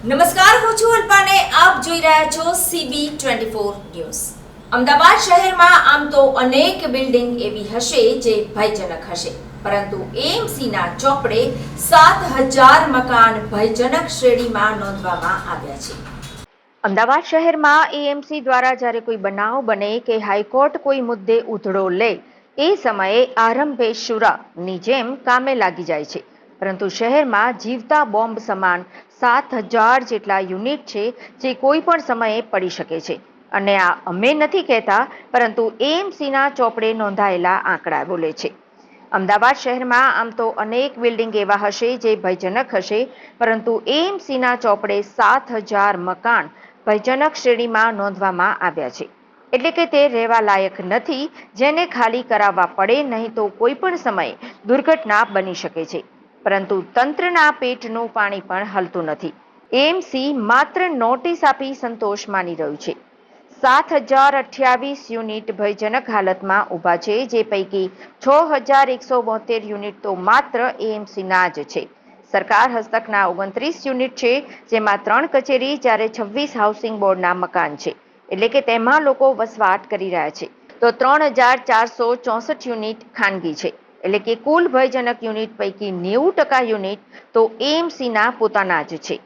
નમસ્કાર, હું છું અલ્પાને. આપ જોઈ રહ્યા છો CB twenty four news. Ahmedabad શહેરમાં આમ તો અનેક બિલ્ડિંગ એવી હશે જે ભયજનક હશે. પરંતુ એમસીના ચોપડે સાત હજાર મકાન ભયજનક શ્રેણીમાં નોંધવામાં આવ્યા છે. અમદાવાદ શહેરમાં એએમસી દ્વારા જ્યારે કોઈ બનાવ બને કે હાઈકોર્ટ કોઈ મુદ્દે ઉધડો લે, એ સમયે આરંભે શુરાની જેમ કામે લાગી જાય છે. પરંતુ શહેરમાં જીવતા બોમ્બ સમાન સાત હજાર જેટલા યુનિટ છે જે કોઈ પણ સમયે પડી શકે છે. અને આ અમે નથી કહેતા, પરંતુ એએમસીના ચોપડે નોંધાયેલા આંકડા બોલે છે. અમદાવાદ શહેરમાં આમ તો અનેક બિલ્ડિંગ એવા હશે જે ભયજનક હશે, પરંતુ એએમસીના ચોપડે સાત હજાર મકાન ભયજનક શ્રેણીમાં નોંધવામાં આવ્યા છે. એટલે કે તે રહેવા લાયક નથી, જેને ખાલી કરાવવા પડે નહીં તો કોઈ પણ સમયે દુર્ઘટના બની શકે છે. પરંતુ તંત્રના પેટનું પાણી પણ હલતું નથી. એમસી માત્ર નોટિસ આપી સંતોષ માની રહ્યું છે. સાત હજાર અઠ્યાવીસ યુનિટ ભયજનક હાલતમાં ઊભા છે, જે પૈકી છ હજાર એકસો બોતેર યુનિટ તો માત્ર એએમસીના જ છે. સરકાર હસ્તકના ઓગણત્રીસ યુનિટ છે, જેમાં ત્રણ કચેરી, જ્યારે છવ્વીસ હાઉસિંગ બોર્ડના મકાન છે. એટલે કે તેમાં લોકો વસવાટ કરી રહ્યા છે. તો ત્રણ હજાર ચારસો ચોસઠ યુનિટ ખાનગી છે. એટલે કે કુલ ભયજનક યુનિટ પૈકી નેવું ટકા યુનિટ તો એએમસીના પોતાના જ છે.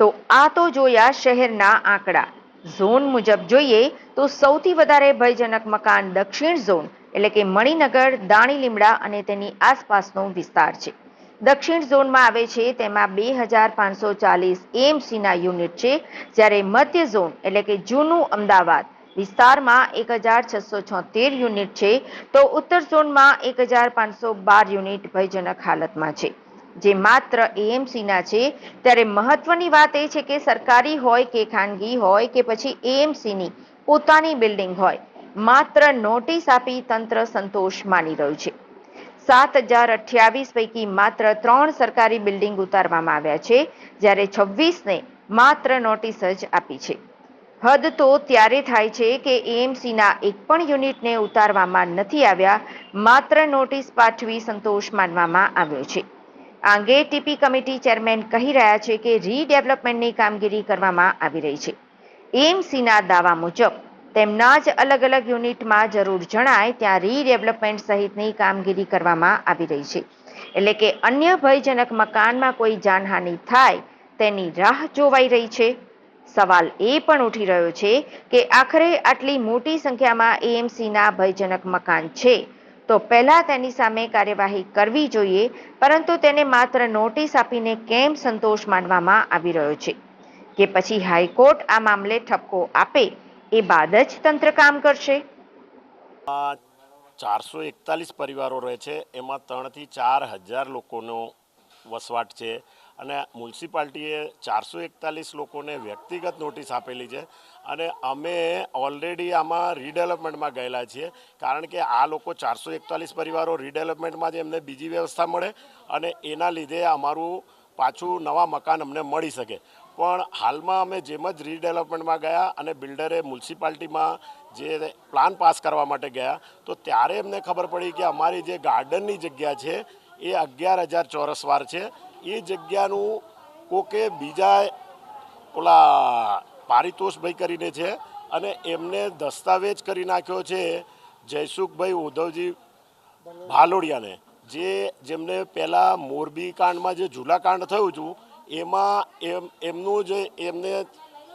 તો આ તો જોયા શહેરના આંકડા. ઝોન મુજબ જોઈએ તો સૌથી વધારે ભયજનક મકાન દક્ષિણ ઝોન, એટલે કે મણિનગર દાણી લીમડા અને તેની આસપાસનો વિસ્તાર છે. દક્ષિણ ઝોનમાં આવે છે તેમાં બે હજાર પાંચસો ચાલીસ એમસીના યુનિટ છે, જ્યારે મધ્ય ઝોન, એટલે કે જૂનું અમદાવાદ વિસ્તારમાં એક હજાર છસો છોતેર યુનિટ છે, તો ઉત્તર ઝોનમાં એક હજાર પાંચસો બાર યુનિટ ભયજનક હાલતમાં છે. જે માત્ર એએમસીના છે, ત્યારે મહત્વની વાત એ છે કે સરકારી હોય કે ખાનગી હોય કે પછી એએમસીની પોતાની બિલ્ડિંગ હોય, માત્ર નોટિસ આપી તંત્ર સંતોષ માની રહ્યું છે. સાત હજાર અઠ્યાવીસ પૈકી માત્ર ત્રણ સરકારી બિલ્ડિંગ ઉતારવામાં આવ્યા છે, જ્યારે છવ્વીસને માત્ર નોટિસ જ આપી છે. હદ તો ત્યારે થાય છે કે એએમસીના એક પણ યુનિટને ઉતારવામાં નથી આવ્યા, માત્ર નોટિસ પાઠવી સંતોષ માનવામાં આવ્યો છે. આ અંગે ટીપી કમિટી ચેરમેન કહી રહ્યા છે કે રીડેવલપમેન્ટની કામગીરી કરવામાં આવી રહી છે. એએમસીના દાવા મુજબ, તેમના જ અલગ અલગ યુનિટમાં જરૂર જણાય ત્યાં રીડેવલપમેન્ટ સહિતની કામગીરી કરવામાં આવી રહી છે. એટલે કે અન્ય ભયજનક મકાનમાં કોઈ જાનહાનિ થાય, તેની રાહ જોવાઈ રહી છે. સવાલ એ પણ ઉઠી રહ્યો છે કે આખરે આટલી મોટી સંખ્યામાં એએમસીના ભયજનક મકાન છે. તો પહેલા તેની સામે કાર્યવાહી કરવી જોઈએ, પરંતુ તેને માત્ર નોટિસ આપીને કેમ સંતોષ માનવામાં આવી રહ્યો છે? કે પછી હાઈકોર્ટ આ મામલે ઠપકો આપે, એ બાદ જ તંત્ર કામ કરશે? ચારસો એકતાલીસ પરિવારો રહે છે, એમાં ત્રણથી ચાર હજાર લોકોનો વસવાટ છે અને મ્યુનિસિપાલિટીએ ચારસો એકતાલીસ લોકોને વ્યક્તિગત નોટિસ આપેલી છે અને અમે ઓલરેડી આમાં રીડેવલપમેન્ટમાં ગયેલા છીએ કારણ કે આ લોકો ચારસો એકતાલીસ પરિવારો રીડેવલપમેન્ટમાં જ એમને બીજી વ્યવસ્થા મળે અને એના લીધે અમારું પાછું નવા મકાન અમને મળી શકે. પણ હાલમાં અમે જેમ જ રીડેવલપમેન્ટમાં ગયા અને બિલ્ડરે મ્યુનિસિપાલિટીમાં જે પ્લાન પાસ કરવા માટે ગયા, તો ત્યારે એમને ખબર પડી કે અમારી જે ગાર્ડનની જગ્યા છે એ અગિયાર હજાર ચોરસ વાર છે. એ જગ્યાનું કોકે બીજા ઓલા પારિતોષભાઈ કરીને છે અને એમને દસ્તાવેજ કરી નાખ્યો છે જયસુખભાઈ ઉદ્ધવજી ભાલોડિયાને. જે જેમને પહેલાં મોરબી કાંડમાં જે ઝૂલા કાંડ થયું હતું, એમાં એમ, એમનું જે એમને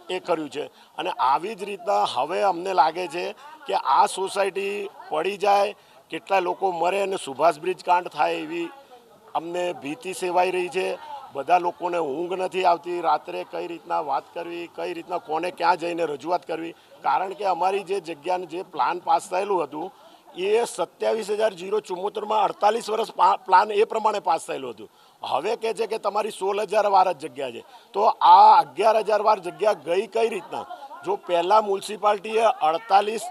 એ કર્યું છે. અને આવી જ રીતના હવે અમને લાગે છે કે આ સોસાયટી પડી જાય કેટલા લોકો મરે અને સુભાષ બ્રિજ કાંડ થાય એવી અમને ભીતિ સેવાઈ રહી છે. બધા લોકોને ઊંઘ નથી આવતી. રાત્રે કઈ રીતના વાત કરવી, કઈ રીતના કોને ક્યાં જઈને રજૂઆત કરવી? કારણ કે અમારી જે જગ્યાનું જે પ્લાન પાસ થયેલું હતું, એ સત્યાવીસ હજાર જીરો ચુમ્મોતેરમાં અડતાલીસ વર્ષ પ્લાન એ પ્રમાણે પાસ થયેલું હતું. હવે કહે છે કે તમારી સોળ હજાર વાર જ જગ્યા છે. તો આ અગિયાર હજાર વાર જગ્યા ગઈ કઈ રીતના? જો પહેલાં મ્યુનિસિપાલિટીએ અડતાલીસ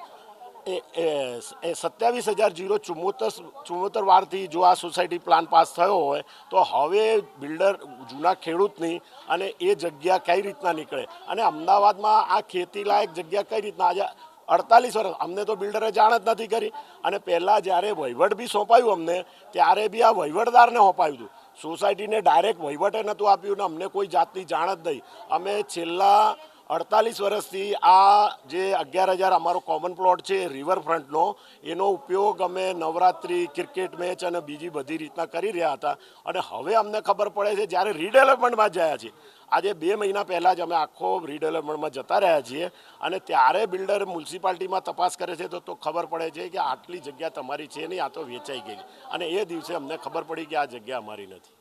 એ સત્યાવીસ હજાર જીરો ચુમ્મોતર ચુમ્મોતર વારથી જો આ સોસાયટી પ્લાન પાસ થયો હોય, તો હવે બિલ્ડર જૂના ખેડૂતની અને એ જગ્યા કઈ રીતના નીકળે? અને અમદાવાદમાં આ ખેતી લાયક જગ્યા કઈ રીતના? આજે અડતાલીસ વર્ષ, અમને તો બિલ્ડરે જાણ જ નથી કરી. અને પહેલાં જ્યારે વહીવટ બી સોંપાયું અમને, ત્યારે બી આ વહીવટદારને સોંપાયું હતું. સોસાયટીને ડાયરેક્ટ વહીવટે નહોતું આપ્યું ને અમને કોઈ જાતની જાણ જ નહીં. અમે છેલ્લા અડતાલીસ વર્ષથી આ જે અગિયાર હજાર અમારો કોમન પ્લોટ છે રિવરફ્રન્ટનો એનો ઉપયોગ અમે નવરાત્રિ ક્રિકેટ મેચ અને બીજી બધી રીતના કરી રહ્યા હતા. અને હવે અમને ખબર પડે છે, જ્યારે રીડેવલપમેન્ટમાં જયા છીએ. આજે બે મહિના પહેલાં જ અમે આખો રીડેવલપમેન્ટમાં જતા રહ્યા છીએ. અને ત્યારે બિલ્ડર મ્યુનિસિપાલિટીમાં તપાસ કરે છે, તો તો ખબર પડે છે કે આટલી જગ્યા તમારી છે નહીં, આ તો વેચાઈ ગઈ. અને એ દિવસે અમને ખબર પડી કે આ જગ્યા અમારી નથી.